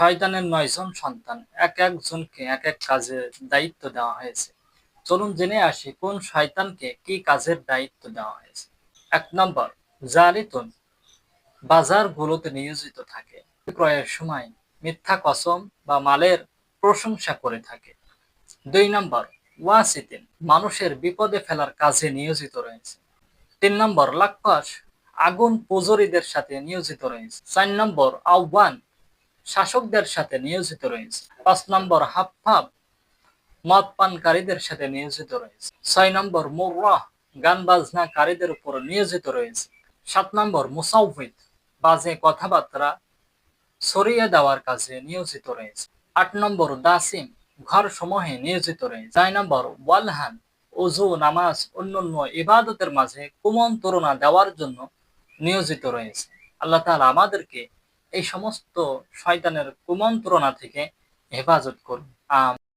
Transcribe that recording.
শয়তানের নয়জন সন্তান। এক একজনকে এক এক কাজের দায়িত্ব দেওয়া হয়েছে। চলুন জেনে আসি কোন শয়তানকে কি কাজের দায়িত্ব দেওয়া হয়েছে। এক নম্বর জারিতুন বাজারগুলোতে নিয়োজিত থাকে। ক্রয়ের সময় মিথ্যা কসম বা মালের প্রশংসা করে থাকে। দুই নম্বর, ওয়াসিতিন, মানুষের বিপদে ফেলার কাজে নিয়োজিত রয়েছে। তিন নম্বর লাক্কাস আগুন পুজোরীদের সাথে নিয়োজিত রয়েছে। চার নম্বর আহ্বান শাসকদের সাথে নিয়োজিত রয়েছে। পাঁচ নম্বর হাফফাব মদ পানকারীদের সাথে নিয়োজিত রয়েছে। ছয় নম্বর মুরাহ গান বাজনাকারীদের উপর নিয়োজিত রয়েছে। সাত নম্বর মুসাউফিদ, বাজে কথাবার্তা ছড়িয়ে দেওয়ার কাজে নিয়োজিত রয়েছে। আট নম্বর দাসিম ঘর সমূহে নিয়োজিত রয়েছে। নয় নম্বর ওয়ালহান ওজু নামাজ, অন্যান্য ইবাদতের মাঝে কুমন্ত্রণা দেওয়ার জন্য নিয়োজিত রয়েছে। আল্লাহ তালা আমাদেরকে এই সমস্ত শয়তানের কুমন্ত্রণা থেকে হেফাজত করুন। আম